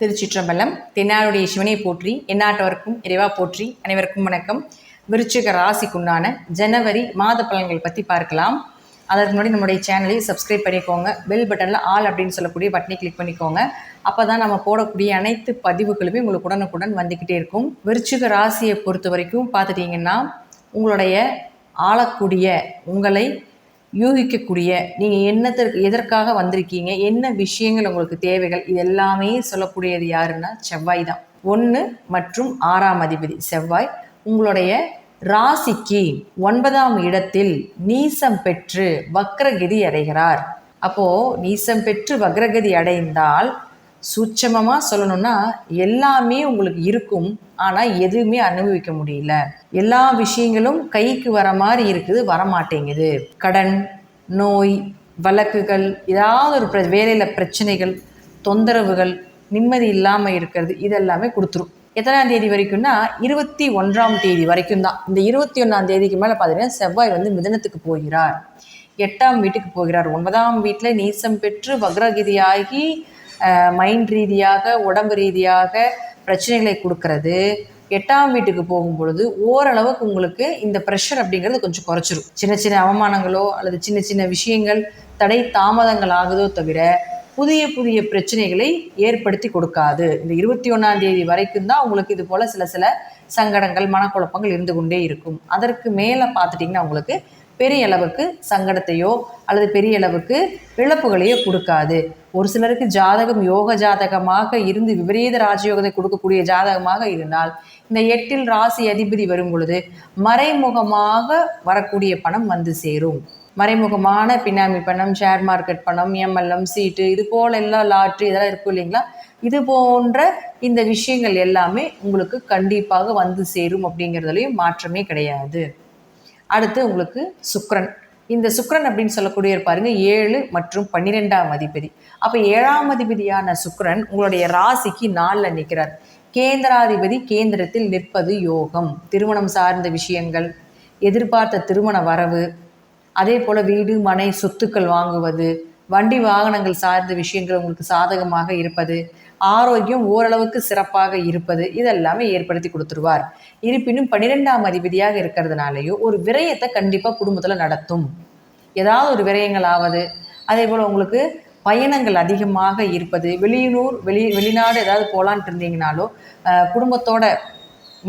திருச்சிற்றம்பலம் தென்னாடுடைய சிவனை போற்றி எந்நாட்டவருக்கும் இறைவா போற்றி அனைவருக்கும் வணக்கம். விருச்சிக ராசிக்குண்டான ஜனவரி மாத பலன்கள் பற்றி பார்க்கலாம். அதற்கு முன்னாடி நம்முடைய சேனலையும் சப்ஸ்கிரைப் பண்ணிக்கோங்க. பெல் பட்டனில் ஆல் அப்படின்னு சொல்லக்கூடிய பட்டனை கிளிக் பண்ணிக்கோங்க. அப்போ தான் நம்ம போடக்கூடிய அனைத்து பதிவுகளுமே உங்களுக்கு உடனுக்குடன் வந்துக்கிட்டே இருக்கும். விருச்சிக ராசியை பொறுத்த வரைக்கும் பார்த்துட்டிங்கன்னா உங்களுடைய ஆளக்கூடிய உங்களை யூகிக்கக்கூடிய நீங்கள் என்னத்திற்கு எதற்காக வந்திருக்கீங்க என்ன விஷயங்கள் உங்களுக்கு தேவைகள் இது எல்லாமே சொல்லக்கூடியது யாருன்னா செவ்வாய் தான். ஒன்று மற்றும் ஆறாம் அதிபதி செவ்வாய். உங்களுடைய ராசிக்கு ஒன்பதாம் இடத்தில் நீசம் பெற்று வக்ரகதி அடைகிறார். அப்போது நீசம் பெற்று வக்ரகதி அடைந்தால் சூட்சமமாக சொல்லணும்னா எல்லாமே உங்களுக்கு இருக்கும். ஆனால் எதுவுமே அனுபவிக்க முடியல. எல்லா விஷயங்களும் கைக்கு வர மாதிரி இருக்குது வரமாட்டேங்குது. கடன் நோய் வழக்குகள் ஏதாவது ஒரு பிர வேலையில் பிரச்சனைகள் தொந்தரவுகள் நிம்மதி இல்லாமல் இருக்கிறது இதெல்லாமே கொடுத்துரும். எத்தனாம் தேதி வரைக்கும்னா இருபத்தி ஒன்றாம் தேதி வரைக்கும் தான். இந்த இருபத்தி ஒன்றாம் தேதிக்கு மேலே பார்த்தீங்கன்னா செவ்வாய் வந்து மிதனத்துக்கு போகிறார். எட்டாம் வீட்டுக்கு போகிறார். ஒன்பதாம் வீட்டில் நீசம் பெற்று வக்ரகிதியாகி மைண்ட் ரீதியாக உடம்பு ரீதியாக பிரச்சனைகளை கொடுக்கறது. எட்டாம் வீட்டுக்கு போகும் பொழுது ஓரளவுக்கு உங்களுக்கு இந்த ப்ரெஷர் அப்படிங்கிறது கொஞ்சம் குறைச்சிரும். சின்ன சின்ன அவமானங்களோ அல்லது சின்ன சின்ன விஷயங்கள் தடை தாமதங்கள் ஆகுதோ தவிர புதிய புதிய பிரச்சனைகளை ஏற்படுத்தி கொடுக்காது. இந்த இருபத்தி ஒன்றாம் தேதி வரைக்கும் தான் உங்களுக்கு இது போல் சில சில சங்கடங்கள் மனக்குழப்பங்கள் இருந்து கொண்டே இருக்கும். அதற்கு மேலே பார்த்துட்டிங்கன்னா உங்களுக்கு பெரிய அளவுக்கு சங்கடத்தையோ அல்லது பெரிய அளவுக்கு இழப்புகளையோ கொடுக்காது. ஒரு சிலருக்கு ஜாதகம் யோக ஜாதகமாக இருந்து விபரீத ராஜயோகத்தை கொடுக்கக்கூடிய ஜாதகமாக இருந்தால் இந்த எட்டில் ராசி அதிபதி வரும் பொழுது மறைமுகமாக வரக்கூடிய பணம் வந்து சேரும். மறைமுகமான பினாமி பணம் ஷேர் மார்க்கெட் பணம் எம்எல்எம் சீட்டு இது போல எல்லாம் லாட்ரி இதெல்லாம் இருக்கும் இல்லைங்களா? இது போன்ற இந்த விஷயங்கள் எல்லாமே உங்களுக்கு கண்டிப்பாக வந்து சேரும் அப்படிங்கிறதுலையும் மாற்றமே கிடையாது. அடுத்து உங்களுக்கு சுக்ரன். இந்த சுக்ரன் அப்படின்னு சொல்லக்கூடிய பாருங்க ஏழு மற்றும் பன்னிரெண்டாம் அதிபதி. அப்போ ஏழாம் அதிபதியான சுக்ரன் உங்களுடைய ராசிக்கு நாளில் நிற்கிறார் கேந்திராதிபதி கேந்திரத்தில் நிற்பது யோகம் திருமணம் சார்ந்த விஷயங்கள் எதிர்பார்த்த திருமண வரவு அதே போல் வீடு மனை சொத்துக்கள் வாங்குவது வண்டி வாகனங்கள் சார்ந்த விஷயங்கள் உங்களுக்கு சாதகமாக இருப்பது ஆரோக்கியம் ஓரளவுக்கு சிறப்பாக இருப்பது இதெல்லாமே ஏற்படுத்தி கொடுத்துருவார். இருப்பினும் பன்னிரெண்டாம் அதிபதியாக இருக்கிறதுனாலையோ ஒரு விரயத்தை கண்டிப்பாக குடும்பத்தில் நடத்தும். ஏதாவது ஒரு விரயங்கள் ஆவது அதே போல் உங்களுக்கு பயணங்கள் அதிகமாக இருப்பது வெளியூர் வெளி வெளிநாடு ஏதாவது போகலான்ட்டு இருந்தீங்கனாலோ குடும்பத்தோட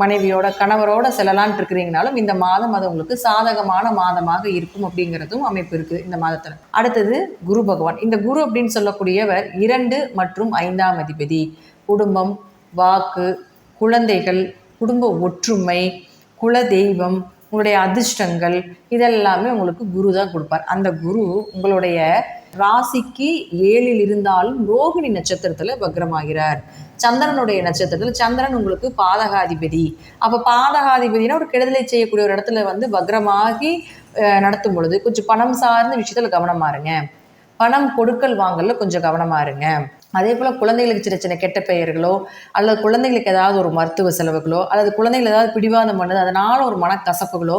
மனைவியோட கணவரோட செல்லலான்ட்டு இருக்கிறீங்கனாலும் இந்த மாதம் அது உங்களுக்கு சாதகமான மாதமாக இருக்கும் அப்படிங்கிறதும் அமைப்பு இருக்குது இந்த மாதத்தில். அடுத்தது குரு பகவான். இந்த குரு அப்படின்னு சொல்லக்கூடியவர் இரண்டு மற்றும் ஐந்தாம் அதிபதி. குடும்பம் வாக்கு குழந்தைகள் குடும்ப ஒற்றுமை குல தெய்வம் உங்களுடைய அதிர்ஷ்டங்கள் இதெல்லாமே உங்களுக்கு குரு தான் கொடுப்பார். அந்த குரு உங்களுடைய ராசிக்கு ஏழில் இருந்தாலும் ரோகிணி நட்சத்திரத்தில் வக்ரமாகிறார். சந்திரனுடைய நட்சத்திரத்தில் சந்திரன் உங்களுக்கு பாதகாதிபதி. அப்போ பாதகாதிபதினா ஒரு கெடுதலை செய்யக்கூடிய ஒரு இடத்துல வந்து வக்ரமாகி நடத்தும் பொழுது கொஞ்சம் பணம் சார்ந்த விஷயத்தில் கவனமாக இருங்க. பணம் கொடுக்கல் வாங்கல கொஞ்சம் கவனமாக இருங்க. அதே போல் குழந்தைகளுக்கு சின்ன சின்ன கெட்ட பெயர்களோ அல்லது குழந்தைகளுக்கு ஏதாவது ஒரு மருத்துவ செலவுகளோ அல்லது குழந்தைகள் ஏதாவது பிடிவாதம் பண்ணது அதனால் ஒரு மனக்கசப்புகளோ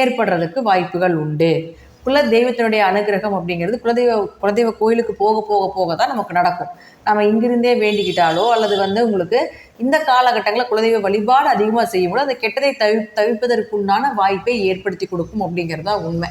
ஏற்படுறதுக்கு வாய்ப்புகள் உண்டு. குல தெய்வத்தினுடைய அனுகிரகம் அப்படிங்கிறது குலதெய்வ குலதெய்வ கோயிலுக்கு போக போக போக தான் நமக்கு நடக்கும். நம்ம இங்கிருந்தே வேண்டிக்கிட்டாலோ அல்லது வந்து உங்களுக்கு இந்த காலகட்டங்களில் குலதெய்வ வழிபாடு அதிகமாக செய்யும்போது அந்த கெட்டதை தவி தவிப்பதற்குண்டான வாய்ப்பை ஏற்படுத்தி கொடுக்கும் அப்படிங்கிறது தான் உண்மை.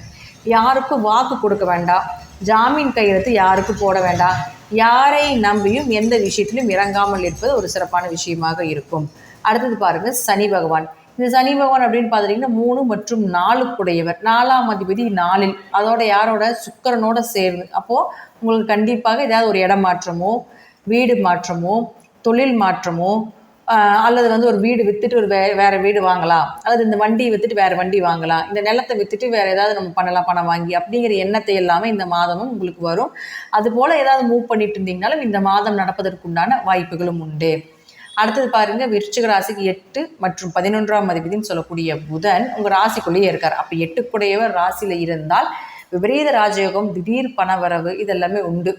யாருக்கும் வாக்கு கொடுக்க வேண்டாம். ஜாமீன் கையெழுத்து யாருக்கும் போட வேண்டாம். யாரை நம்பியும் எந்த விஷயத்திலும் இறங்காமல் இருப்பது ஒரு சிறப்பான விஷயமாக இருக்கும். அடுத்தது பாருங்கள் சனி பகவான். இந்த சனி பகவான் அப்படின்னு பார்த்துட்டிங்கன்னா மூணு மற்றும் நாலுக்குடையவர். நாலாம் அதிபதி நாளில். அதோட யாரோட? சுக்கரனோட சேர்ந்து. அப்போது உங்களுக்கு கண்டிப்பாக ஏதாவது ஒரு இடம் மாற்றமோ வீடு மாற்றமோ தொழில் மாற்றமோ அல்லது வந்து ஒரு வீடு விற்றுட்டு ஒரு வே வேறு வீடு வாங்கலாம். அல்லது இந்த வண்டியை விற்றுட்டு வேறு வண்டி வாங்கலாம். இந்த நிலத்தை விற்றுட்டு வேறு ஏதாவது நம்ம பண்ணலாம் பணம் வாங்கி அப்படிங்கிற எண்ணத்தை எல்லாமே இந்த மாதமும் உங்களுக்கு வரும். அதுபோல் ஏதாவது மூவ் பண்ணிட்டு இருந்தீங்கனாலும் இந்த மாதம் நடப்பதற்குண்டான வாய்ப்புகளும் உண்டு. அடுத்தது பாருங்க விருச்சிக ராசிக்கு எட்டு மற்றும் பதினொன்றாம் அதிபதினு சொல்லக்கூடிய புதன் உங்கள் ராசிக்குள்ளேயே இருக்கார். அப்போ எட்டுக்குடையவர் ராசியில் இருந்தால் விபரீத ராஜயோகம் திடீர் பணவரவு இதெல்லாமே உண்டு.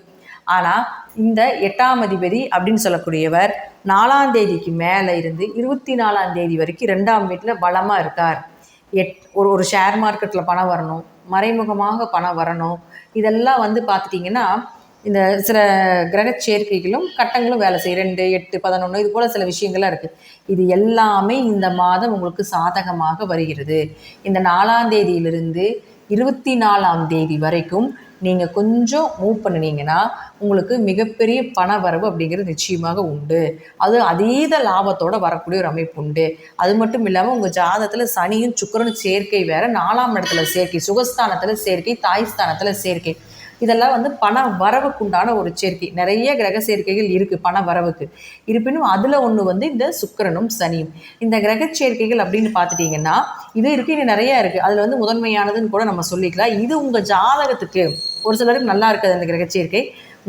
ஆனால் இந்த எட்டாம் அதிபதி அப்படின்னு சொல்லக்கூடியவர் நாலாம் தேதிக்கு மேலே இருந்து இருபத்தி நாலாம் தேதி வரைக்கும் ரெண்டாம் வீட்டில் பலமாக இருக்கார். எட் ஒரு ஒரு ஷேர் மார்க்கெட்டில் பணம் வரணும் மறைமுகமாக பணம் வரணும். இதெல்லாம் வந்து பார்த்துட்டிங்கன்னா இந்த சில கிரக சேர்க்கைகளும் கட்டங்களும் வேலை செய்யும். ரெண்டு எட்டு பதினொன்று இது போல் சில விஷயங்கள்லாம் இருக்குது இது எல்லாமே இந்த மாதம் உங்களுக்கு சாதகமாக வருகிறது. இந்த நாலாம் தேதியிலிருந்து இருபத்தி நாலாம் தேதி வரைக்கும் நீங்கள் கொஞ்சம் மூவ் பண்ணினீங்கன்னா உங்களுக்கு மிகப்பெரிய பண வரவு அப்படிங்கிறது நிச்சயமாக உண்டு. அது அதீத லாபத்தோட வரக்கூடிய ஒரு அமைப்பு உண்டு. அது மட்டும் இல்லாமல் உங்கள் ஜாதகத்தில் சனியும் சுக்கிரனும் சேர்க்கை வேற நாலாம் இடத்துல சேர்க்கை சுகஸ்தானத்தில் சேர்க்கை தாய்ஸ்தானத்தில் சேர்க்கை. இதெல்லாம் வந்து பண வரவுக்குண்டான ஒரு சேர்க்கை. நிறைய கிரக சேர்க்கைகள் இருக்குது பண வரவுக்கு. இருப்பினும் அதில் ஒன்று வந்து இந்த சுக்கரனும் சனியும். இந்த கிரக சேர்க்கைகள் அப்படின்னு பார்த்துட்டிங்கன்னா இது இருக்குது இது நிறையா இருக்குது அதில் வந்து முதன்மையானதுன்னு கூட நம்ம சொல்லிக்கலாம். இது உங்கள் ஜாதகத்துக்கு ஒரு சிலருக்கு நல்லா இருக்குது அந்த கிரக சேர்க்கை.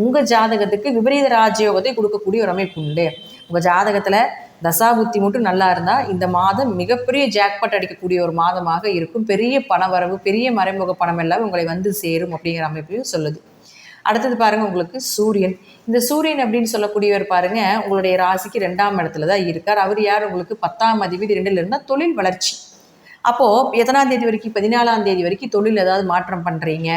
உங்கள் ஜாதகத்துக்கு விபரீத ராஜயோகத்தை கொடுக்கக்கூடிய ஒரு அமைப்பு உண்டு. உங்கள் ஜாதகத்தில் தசாபுத்தி மட்டும் நல்லா இருந்தால் இந்த மாதம் மிகப்பெரிய ஜாக்பாட் அடிக்கக்கூடிய ஒரு மாதமாக இருக்கும். பெரிய பணவரவு பெரிய மறைமுக பணம் எல்லாம் உங்களை வந்து சேரும் அப்படிங்கிற அமைப்பையும் சொல்லுது. அடுத்தது பாருங்க உங்களுக்கு சூரியன். இந்த சூரியன் அப்படின்னு சொல்லக்கூடியவர் பாருங்க உங்களுடைய ராசிக்கு ரெண்டாம் இடத்துல தான் இருக்கார். அவர் யார்? உங்களுக்கு பத்தாம் அதிபதி ரெண்டுல இருந்தால் தொழில் வளர்ச்சி. அப்போ எத்தனாம் தேதி வரைக்கும்? பதினாலாம் தேதி வரைக்கும் தொழில் ஏதாவது மாற்றம் பண்றீங்க.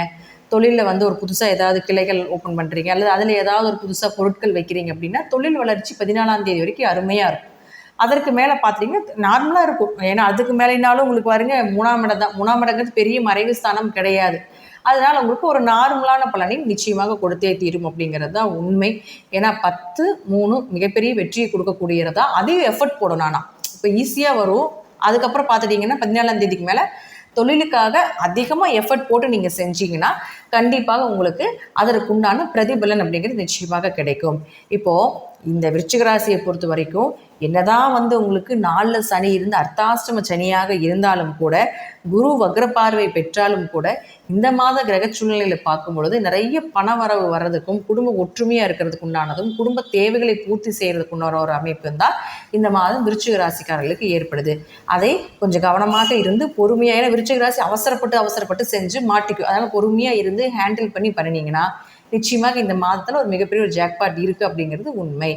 தொழிலில் வந்து ஒரு புதுசாக ஏதாவது கிளைகள் ஓப்பன் பண்ணுறீங்க அல்லது அதில் ஏதாவது ஒரு புதுசாக பொருட்கள் வைக்கிறீங்க அப்படின்னா தொழில் வளர்ச்சி பதினாலாம் தேதி வரைக்கும் அருமையாக இருக்கும். அதற்கு மேலே பார்த்தீங்கன்னா நார்மலாக இருக்கும். ஏன்னா அதுக்கு மேலேனாலும் உங்களுக்கு பாருங்க மூணாம் இடம் தான். மூணாம் இடங்கிறது பெரிய மறைவு ஸ்தானம் கிடையாது. அதனால் உங்களுக்கு ஒரு நார்மலான பலனை நிச்சயமாக கொடுத்தே தீரும் அப்படிங்கிறது தான் உண்மை. ஏன்னா பத்து மூணு மிகப்பெரிய வெற்றியை கொடுக்கக்கூடியதா அதையும் எஃபர்ட் போடணும் ஆனால் இப்போ ஈஸியாக வரும். அதுக்கப்புறம் பார்த்துட்டிங்கன்னா பதினாலாம் தேதிக்கு மேலே தொழிலுக்காக அதிகமாக எஃபர்ட் போட்டு நீங்கள் செஞ்சீங்கன்னா கண்டிப்பாக உங்களுக்கு அதற்குண்டான பிரதிபலன் அப்படிங்கிறது நிச்சயமாக கிடைக்கும். இப்போது இந்த விருச்சிக ராசியை பொறுத்த வரைக்கும் என்னதான் வந்து உங்களுக்கு நாளில் சனி இருந்து அர்த்தாஷ்டம சனியாக இருந்தாலும் கூட குரு வக்ர பார்வை பெற்றாலும் கூட இந்த மாத கிரக சூழ்நிலையில் பார்க்கும் பொழுது நிறைய பண வரவு வர்றதுக்கும் குடும்ப ஒற்றுமையாக இருக்கிறதுக்கு உண்டானதும் குடும்ப தேவைகளை பூர்த்தி செய்கிறதுக்கு உண்டான ஒரு அமைப்பு தான் இந்த மாதம் விருச்சிக ராசிக்காரர்களுக்கு ஏற்படுது. அதை கொஞ்சம் கவனமாக இருந்து பொறுமையாக ஏன்னா விருச்சிக ராசி அவசரப்பட்டு அவசரப்பட்டு செஞ்சு மாட்டிக்கும். அதனால் பொறுமையாக இருந்து ஹேண்டில் பண்ணி பண்ணினீங்கன்னா நிச்சயமாக இந்த மாதத்தில் ஒரு மிகப்பெரிய ஒரு ஜாக்பாட் இருக்குது அப்படிங்கிறது உண்மை.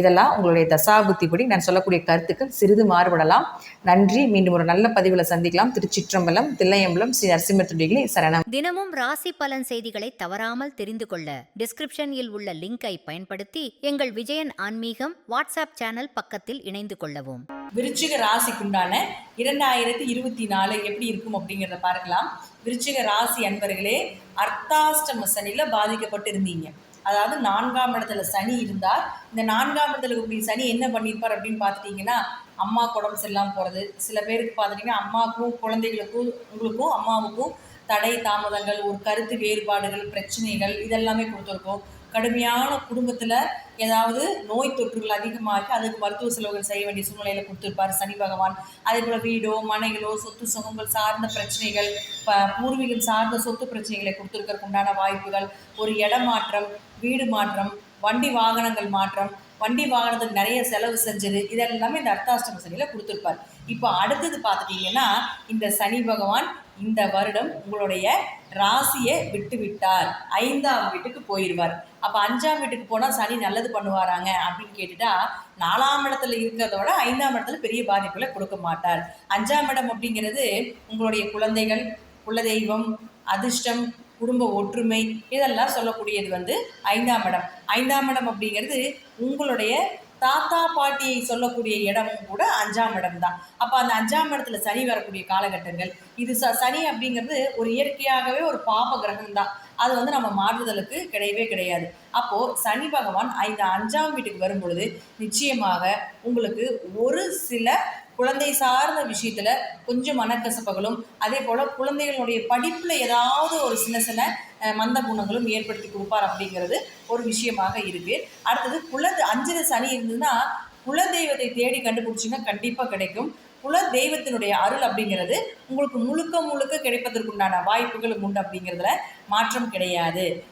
இதெல்லாம் உங்களுடைய தசாபுத்திப்படி நான் சொல்லக்கூடிய கருத்துக்கள் சிறிது மாறுபடலாம். நன்றி. மீண்டும் ஒரு நல்ல பதிவில் சந்திக்கலாம். திருச்சிற்றம்பலம் தில்லையம்பலம் ஸ்ரீ நரசிம்மத்துடிகளே சரணம். தினமும் ராசி பலன் செய்திகளை தவறாமல் தெரிந்து கொள்ள டிஸ்கிரிப்ஷனில் உள்ள லிங்கை பயன்படுத்தி எங்கள் விஜயன் ஆன்மீகம் வாட்ஸ்அப் சேனல் பக்கத்தில் இணைந்து கொள்ளவும். விருச்சிக ராசிக்குண்டான இரண்டாயிரத்தி இருபத்தி நாலு எப்படி இருக்கும் அப்படிங்கிறத பார்க்கலாம். விருச்சிக ராசி அன்பர்களே அர்த்தாஷ்டம சனியில் பாதிக்கப்பட்டு இருந்தீங்க அதாவது நான்காம் இடத்துல சனி இருந்தால் இந்த நான்காம் இடத்துல இருக்கக்கூடிய சனி என்ன பண்ணியிருப்பார் அப்படின்னு பார்த்துட்டிங்கன்னா அம்மா உடம்பு சரியில்லாமல் போகிறது சில பேருக்கு பார்த்துட்டிங்கன்னா அம்மாவுக்கும் குழந்தைகளுக்கும் உங்களுக்கும் அம்மாவுக்கும் தடை தாமதங்கள் ஒரு கருத்து வேறுபாடுகள் பிரச்சனைகள் இதெல்லாமே கொடுத்துருக்கோம். கடுமையான குடும்பத்தில் ஏதாவது நோய் தொற்றுகள் அதிகமாகி அதுக்கு மருத்துவ செலவுகள் செய்ய வேண்டிய சூழ்நிலையில் கொடுத்துருப்பார் சனி பகவான். அதே போல் வீடோ மனைகளோ சொத்து சுகங்கள் சார்ந்த பிரச்சனைகள் பூர்வீகம் சார்ந்த சொத்து பிரச்சனைகளை கொடுத்துருக்கிறதுக்கு உண்டான வாய்ப்புகள் ஒரு இடமாற்றம் வீடு மாற்றம் வண்டி வாகனங்கள் மாற்றம் வண்டி வாகனத்துக்கு நிறைய செலவு செஞ்சது இதெல்லாமே இந்த அர்த்தாஷ்டம சனியில் கொடுத்துருப்பார். இப்போ அடுத்தது பார்த்துட்டிங்கன்னா இந்த சனி பகவான் இந்த வருடம் உங்களுடைய ராசியை விட்டு விட்டார். ஐந்தாம் வீட்டுக்கு போயிடுவார் அப்போ அஞ்சாம் வீட்டுக்கு போனால் சனி நல்லது பண்ணுவாராங்க அப்படின்னு கேட்டுட்டா நாலாம் இடத்துல இருக்கிறத விட ஐந்தாம் இடத்துல பெரிய பாதிப்புகளை கொடுக்க மாட்டார். அஞ்சாம் இடம் அப்படிங்கிறது உங்களுடைய குழந்தைகள் குலதெய்வம் அதிர்ஷ்டம் குடும்ப ஒற்றுமை இதெல்லாம் சொல்லக்கூடியது வந்து ஐந்தாம் இடம். ஐந்தாம் இடம் அப்படிங்கிறது உங்களுடைய தாத்தா பாட்டியை சொல்லக்கூடிய இடமும் கூட அஞ்சாம் இடம் தான் அப்போ அந்த அஞ்சாம் இடத்துல சனி வரக்கூடிய காலகட்டங்கள் இது ச சனி அப்படிங்கிறது ஒரு இயற்கையாகவே ஒரு பாப கிரகம் தான் அது வந்து நம்ம மாறுதலுக்கு கிடையவே கிடையாது. அப்போது சனி பகவான் இந்த அஞ்சாம் வீட்டுக்கு வரும் பொழுது நிச்சயமாக உங்களுக்கு ஒரு சில குழந்தை சார்ந்த விஷயத்தில் கொஞ்சம் மனக்கசப்புகளும் அதே போல் குழந்தைகளுடைய படிப்பில் ஏதாவது ஒரு சின்ன சின்ன மந்த குணங்களும் ஏற்படுத்தி கொடுப்பார் அப்படிங்கிறது ஒரு விஷயமாக இருக்குது அடுத்தது குல அஞ்சன சனி இருந்ததுன்னா குலதெய்வத்தை தேடி கண்டுபிடிச்சிங்கன்னா கண்டிப்பாக கிடைக்கும். குல தெய்வத்தினுடைய அருள் அப்படிங்கிறது உங்களுக்கு முழுக்க முழுக்க கிடைப்பதற்குண்டான வாய்ப்புகளும் உண்டு அப்படிங்கிறதுல மாற்றம் கிடையாது.